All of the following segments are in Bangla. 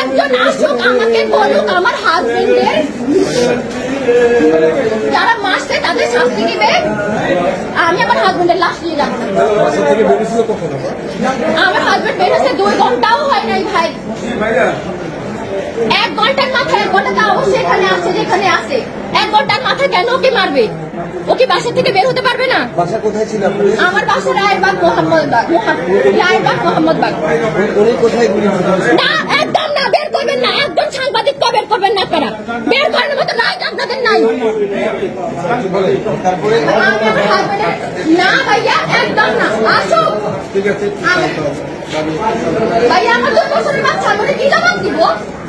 একজন আসুক আমাকে বলুক আমার হাজবেন্ডের যারা মারছে তাদের শাস্তি দিবে। আমি আমার হাজবেন্ডের লাশ নিয়ে যাব আমার হাজবেন্ড বেরোছে দুই ঘন্টাও হয় নাই ভাই। এক ঘণ্টার মাথায় এক ঘণ্টা তাও সে এখানে আছে যেখানে আছে। এক ঘণ্টার মাথায় কেন ওকে মারবে? ও কি বাসা থেকে বের হতে পারবে না? বাসা কোথায় ছিল আপনাদের? আমার বাসা রায়েরবাগ মোহাম্মদবাগ রায়েরবাগ মোহাম্মদবাগ উনি কোথায় গুলি না একদম না বের করবেন না। একদম সাংবাদিক বের করবেন না আপনারা। বের করার মতো রাইট আপনাদের নাই। না ভাইয়া একদম না। আছে ভাইয়া আমার দুই বছরের বাচ্চা আমি কি জবাব দিব?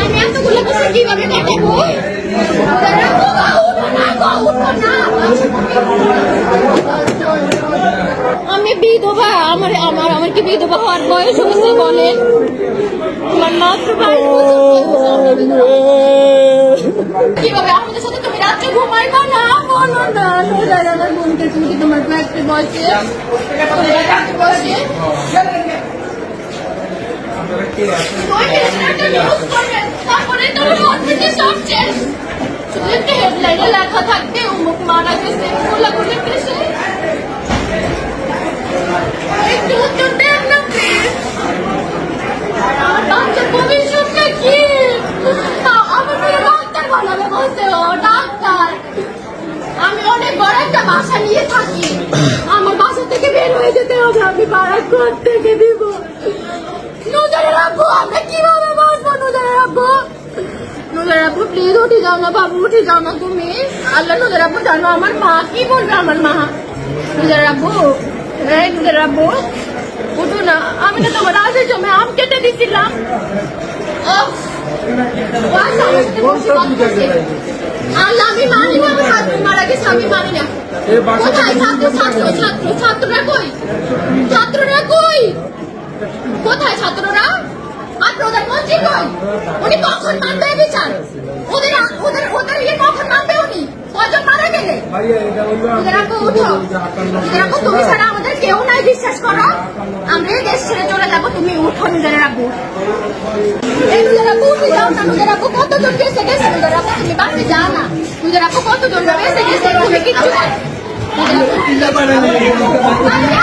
আমি এতগুলো বছর কীভাবে কাটাবো বিধবা আমার আমার আমার কি বিধবা হওয়ার বয়স হয়েছে বলেন? আমার মাত্র বয়স। কীভাবে? আমাদের সাথে তুমি রাত্রে ঘুমাইবা না? বলো না আমার বোনকে তুমি তোমার ব্যাগকে বসে আমার আমি অনেক বড় একটা বাসা নিয়ে থাকি। আমার বাসা থেকে বের হয়ে যেতে হবে, আমি কোথ থেকে দিব। নজরে আমরা কীভাবে বাঁচবো? নজরে রাখব নজরে রাখব প্লিজ উঠে যাও না বাবু উঠে যাও না তুমি। আল্লাহ নজরে রাখব জানো আমার মা কি বলবে আমার মা? নজরে রাখব এই নজরে রাখব উঠো না। আমি তো তোমার আজের জমে আম কেটে। আল্লাহ আমি মানি না আমার হাজবেন্ড মারা গেছে আমি মানি না। কোথায়? ছাত্র ছাত্র ছাত্র ছাত্ররা কই? ছাত্ররা কই? কোথায় ছাত্ররা? প্রধানমন্ত্রী কই উনি কখন মানবে বিচার ওদের ওদের ওদের ইয়ে কখন মানবে উনি কজন মারা গেলে ওদের তুমি ছাড়া আমাদের কেউ নাই বিশ্বাস করো আমরা এই দেশ ছেড়ে চলে যাব তুমি উঠো আপু এই না কতজন না কতজন গেছে গেছে আপু-